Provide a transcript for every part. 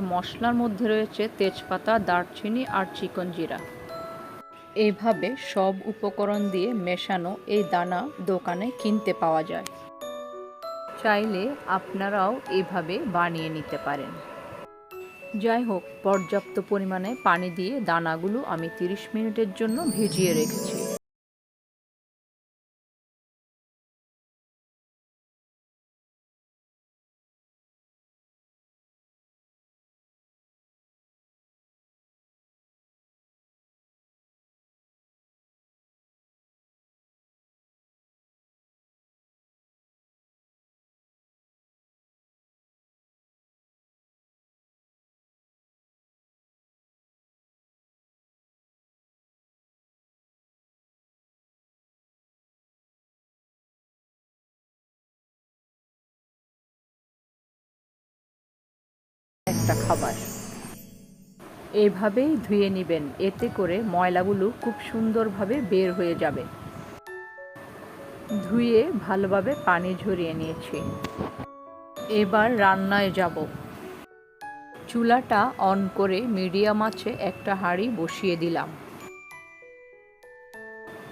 মশলার মধ্যে রয়েছে তেজপাতা, দারচিনি আর চিকন জিরা। এভাবে সব উপকরণ দিয়ে মেশানো এই দানা দোকানে কিনতে পাওয়া যায়। চাইলে আপনারাও এভাবে বানিয়ে নিতে পারেন। যাই হোক, পর্যাপ্ত পরিমাণে পানি দিয়ে দানাগুলো আমি 30 মিনিটের জন্য ভিজিয়ে রেখেছি। একটা খাবার। এইভাবেই ধুয়ে নেবেন। এতে করে ময়লাগুলো খুব সুন্দরভাবে বের হয়ে যাবে। ধুয়ে ভালোভাবে পানি ঝরিয়ে নিয়েছি। এবার রান্নায় যাব। চুলাটা অন করে মিডিয়াম আছে একটা হাঁড়ি বসিয়ে দিলাম।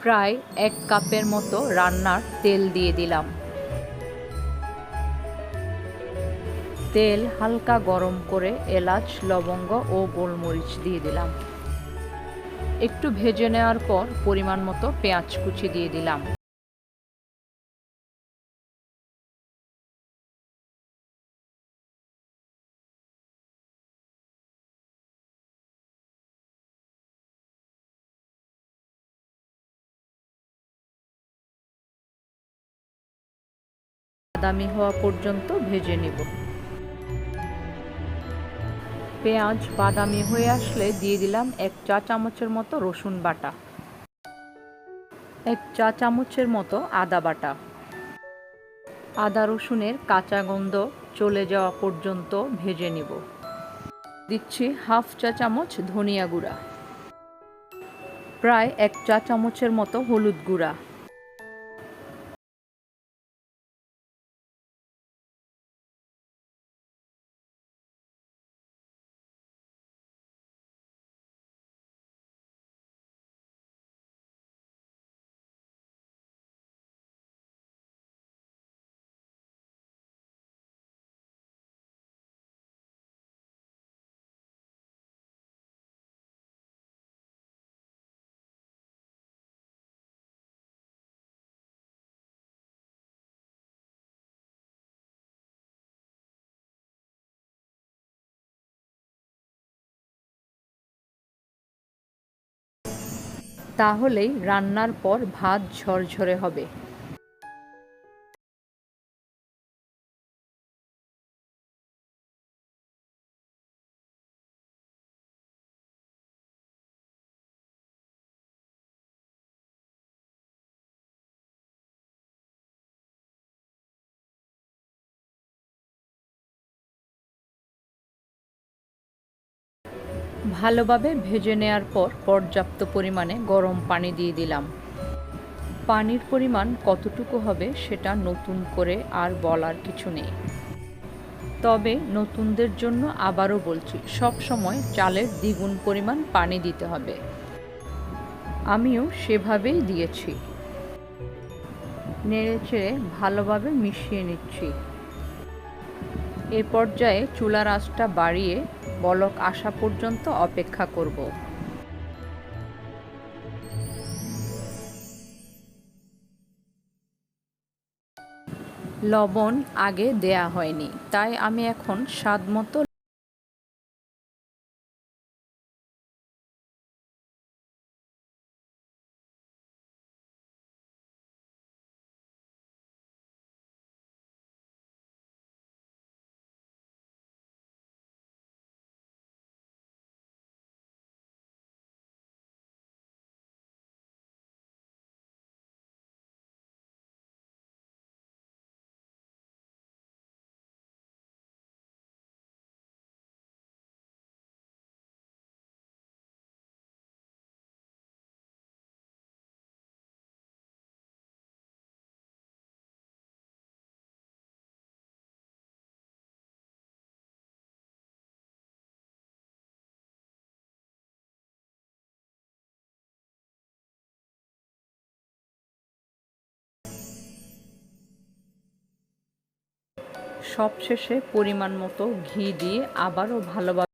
প্রায় এক কাপের মতো রান্নার তেল দিয়ে দিলাম। তেল হালকা গরম করে এলাচ, লবঙ্গ ও গোলমরিচ দিয়ে দিলাম। একটু ভেজে নেওয়ার পর পরিমাণ মতো পেঁয়াজ কুচি দিয়ে দিলাম। বাদামি হওয়া পর্যন্ত ভেজে নিব। পেঁয়াজ, বাদামি হয়ে আসলে দিয়ে দিলাম এক চা চামচের মতো রসুন বাটা। এক চা চামচের মতো আদা বাটা। আদা রসুনের কাঁচা গন্ধ চলে যাওয়া পর্যন্ত ভেজে নিব। দিচ্ছি হাফ চা চামচ ধনিয়া গুঁড়া। প্রায় এক চা চামচের মতো হলুদ গুঁড়া। তাহলেই রান্নার পর ভাত ঝরঝরে হবে। ভালোভাবে ভেজে নেওয়ার পর পর্যাপ্ত পরিমাণে গরম পানি দিয়ে দিলাম। পানির পরিমাণ কতটুকু হবে সেটা নতুন করে আর বলার কিছু নেই। তবে নতুনদের জন্য আবারও বলছি, সব সময় চালের দ্বিগুণ পরিমাণ পানি দিতে হবে। আমিও সেভাবেই দিয়েছি। নেড়ে চেড়ে ভালোভাবে মিশিয়ে নিচ্ছি। এ পর্যায়ে চুলার আঁচটা বাড়িয়ে বলক আসা পর্যন্ত অপেক্ষা করব। লবণ আগে দেয়া হয়নি তাই আমি এখন স্বাদ মতো সবশেষে পরিমাণ মতো ঘি দিয়ে আবারও ভালোভাবে